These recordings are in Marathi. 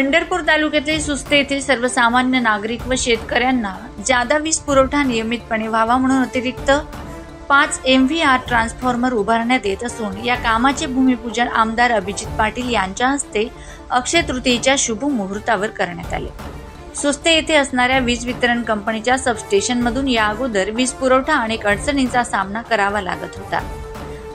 पंढरपूर तालुक्यातील सुस्ते येथील सर्वसामान्य नागरिक व शेतकऱ्यांना जादा वीज पुरवठा नियमितपणे व्हावा म्हणून अतिरिक्त पाच एम व्ही आर ट्रान्सफॉर्मर उभारण्यात येत असून या कामाचे भूमिपूजन आमदार अभिजित पाटील यांच्या हस्ते अक्षय तृतीयेच्या शुभ मुहूर्तावर करण्यात आले. सुस्ते येथे असणाऱ्या वीज वितरण कंपनीच्या सबस्टेशनमधून या अगोदर वीज पुरवठा अनेक अडचणींचा सामना करावा लागत होता.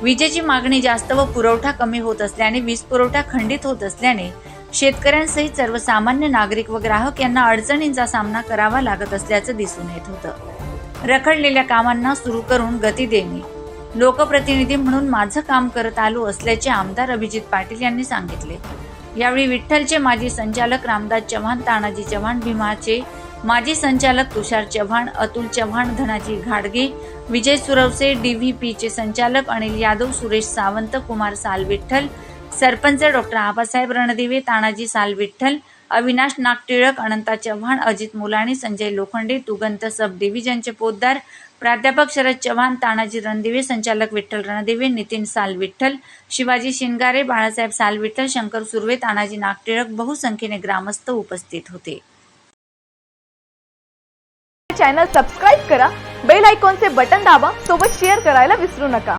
विजेची मागणी जास्त व पुरवठा कमी होत असल्याने वीज पुरवठा खंडित होत असल्याने शेतकऱ्यांसहित सर्वसामान्य नागरिक व ग्राहक यांना अडचणींचा सामना करावा लागत असल्याचं दिसून येत होतं. रखडलेल्या कामांना सुरू करून गती देणे. लोकप्रतिनिधी म्हणून माझं काम करत आलो असल्याचे आमदार अभिजित पाटील यांनी सांगितले. यावेळी विठ्ठलचे माजी संचालक रामदास चव्हाण तानाजी चव्हाण भीमाचे माजी संचालक तुषार चव्हाण अतुल चव्हाण धनाजी घाडगे विजय सुरवसे पीचे संचालक अनिल यादव सुरेश सावंत कुमार साल विठ्ठल सरपंच डॉक्टर आबासाहेब रणदिवे तानाजी साल विठ्ठल अविनाश नागटिळक अनंता चव्हाण अजित मुलाणी संजय लोखंडे तुगंत सब डिव्हिजनचे पोद्दार प्राध्यापक शरद चव्हाण तानाजी रणदिवे संचालक विठ्ठल रणदिवे नितीन साल विठ्ठल शिवाजी शिनगारे बाळासाहेब साल विठ्ठल शंकर सुर्वे तानाजी नागटिळक बहुसंख्येने ग्रामस्थ उपस्थित होते. चॅनल सबस्क्राईब करा बेल आयकॉनचे बटन दाबा सोबत शेअर करायला विसरू नका.